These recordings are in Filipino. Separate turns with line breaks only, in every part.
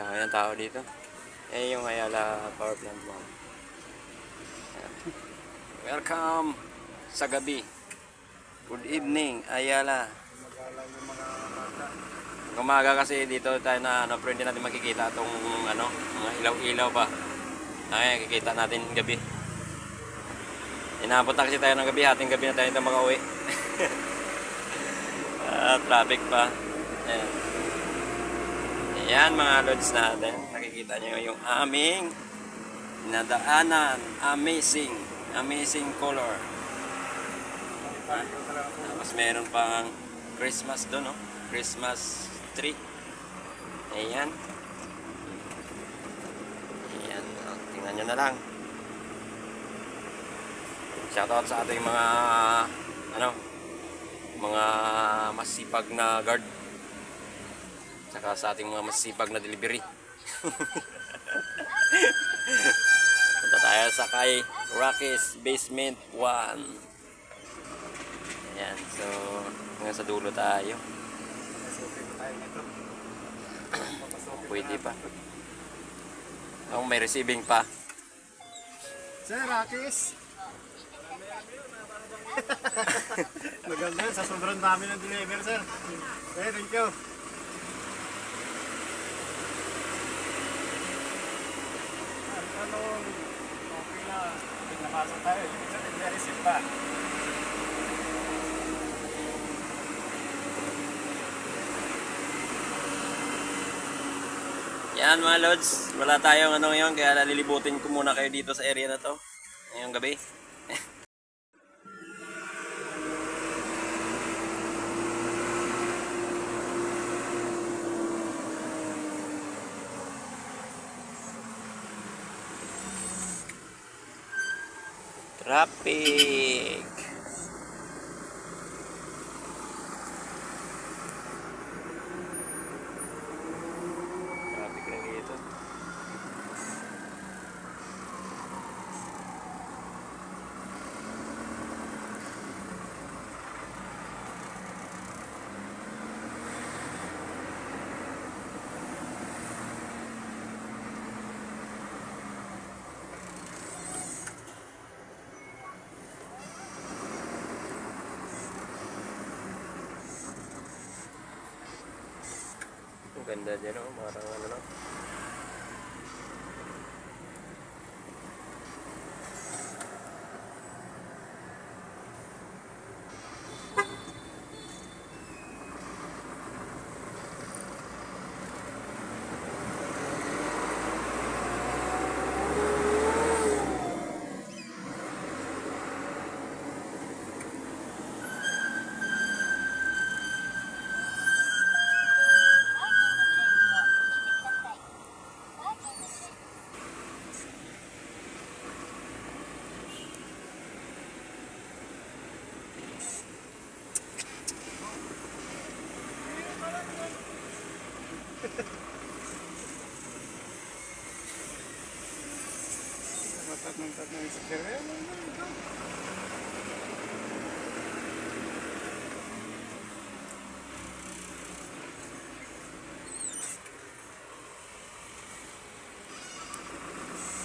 Dami ng tao dito. Eh, yung Ayala Power Plant mo. Welcome sa gabi. Good evening, Ayala. Umaga kasi dito tayo na ano, pero hindi natin makikita itong ano, mga ilaw-ilaw pa. Ay, kikita natin gabi. Inabot na kasi tayo ng gabi, hating gabi na tayo dito makauwi. ah, traffic pa. Ayan. Ayan mga lods natin. Nakikita nyo yung aming nadaanan. Amazing. Amazing color. Ah, Tapos meron pang Christmas doon, no? Christmas tree. Ayan. Ayan. Tingnan nyo na lang. Shoutout sa ating mga ano mga masipag na guard saka sa ating mga masipag na delivery punta tayo sa kay Rockies Basement 1 ayan so hanggang sa dulo tayo pwede pa oh, may receiving pa
Sir, Rakis. Maganda yun, sa sobrang dami ng deliver, sir. Okay, thank you. Ano, okay na, pinapasok tayo. Yung isa, nag-receive pa.
Yan mga lods, wala tayong ano ngayon kaya lilibutin ko muna kayo dito sa area na to ngayong gabi. Traffic na dito. Ang ganda dyan oh, parang ano lang.
Matat ng tat ng sticker. Eh, ano, ano, ito?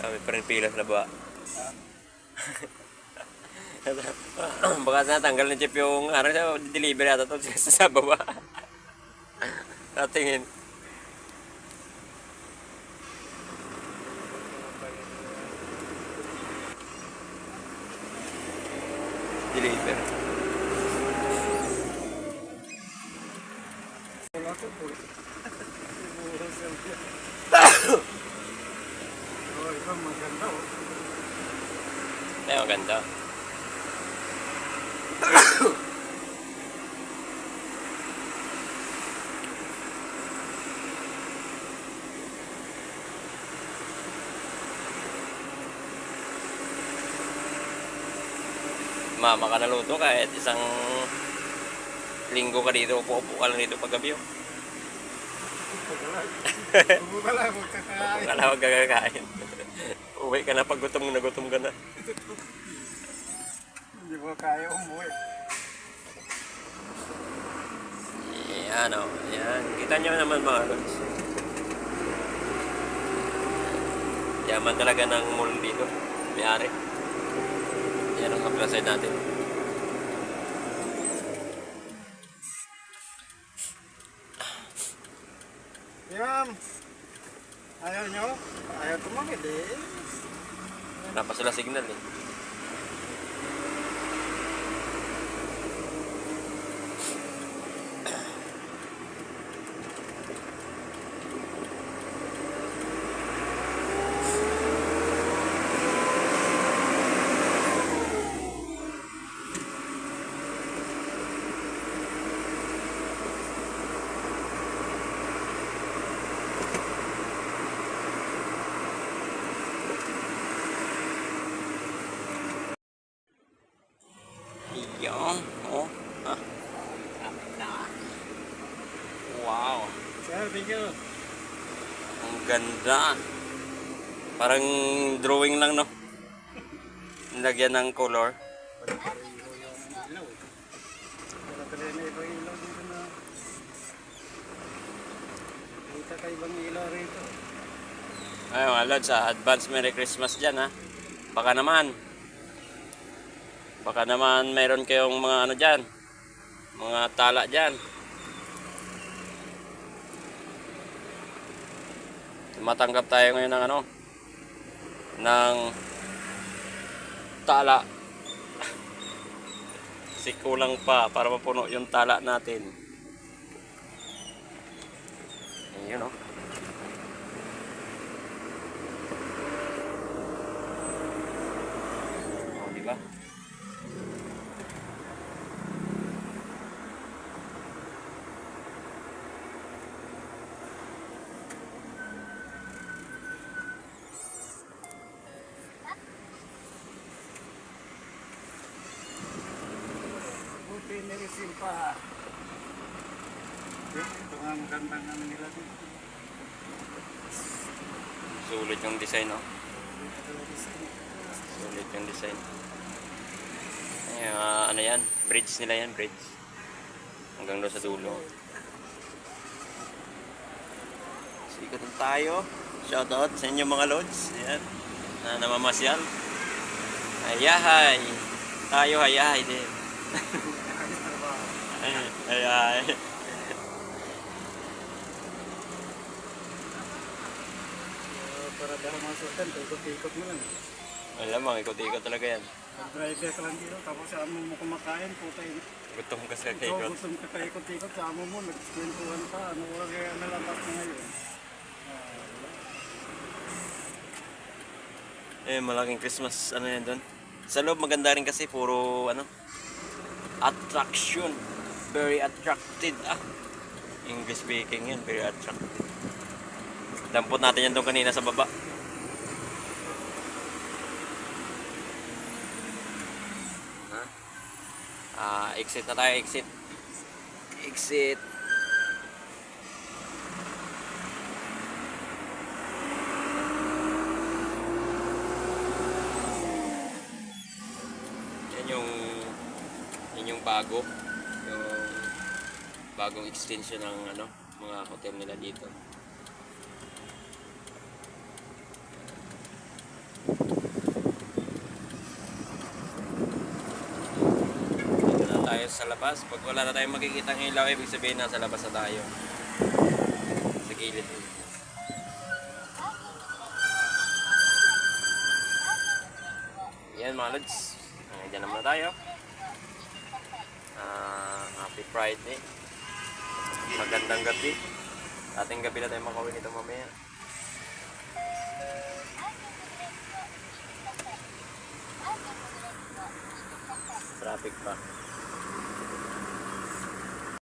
Kami pa rin pila sa laba. Baka natanggal ng chip yung ano siya, delivery ata to sa sa baba. Natingin. Deliver.
Wala ko po. Ito maganda oh.
Ay, maganda. Mama ka naluto kahit isang linggo ka dito, upo-upo ka lang dito paggabi. Oh.
Ka lang, magkakain.
Wala kang gagakain. Uwi ka na pag gutom na gutom ka na.
Hindi mo kaya umuwi.
Yan o. Yan. Kita nyo naman mga lods. Yaman talaga ng mall dito. May-ari. Yan ang side natin. Wala pa sila signal eh. Yan. Oh. Ah. Wow.
Sir, thank you.
Ang ganda. Parang drawing lang, no? Nilagyan ng color.
Ilaw. Wala tuloy na ibang ilaw rito.
Ay, mga lods, ah, advance Merry Christmas dyan, ha? Baka naman. Baka naman mayroon kayong mga ano dyan. Mga tala dyan. Matanggap tayo ngayon ng ano? Ng tala. Kasi kulang pa para mapuno yung tala natin. Ayun, oh. Oh,
Ito nga magandang ano nila dito.
Sulit yung design, no? Sulit yung design. Ay, ah, ano yan? Bridge nila yan, bridge. Hanggang doon sa dulo. Sikat na tayo. Shoutout sa inyo mga lods. Ayan. Na namamasyal. Ayahay. Tayo hayahay din. Ayahay.
Para daw mga sultan, ikot-ikot mo lang.
Alam mo, ikot-ikot talaga yan.
Mag-driver ka lang dito, tapos sa amo mo kumakain, putay.
Gutom ka sa ikot.
gutom ka ikot-ikot sa amo mo, nagkwentuhan pa, ano oras kaya nalapas na ngayon.
Eh, malaking Christmas, ano yan doon. Sa loob maganda rin kasi, puro, ano, attraction. Very attracted, ah. English speaking yan, very attracted. Dampot natin yan doon kanina sa baba. Ah, exit na tayo, exit. Exit. Yan yung yan yung bago yung bagong extension ng ano mga hotel nila dito. Dito na tayo sa labas. Pag wala na tayong makikita ng ilaw, ibig sabihin nasa labas na tayo. Sa gilid. Yan mga lods. Uh, dyan naman na tayo. Ah, happy Friday. Magandang gabi. Ating gabi na tayo makauwi nito mamaya. Traffic pa.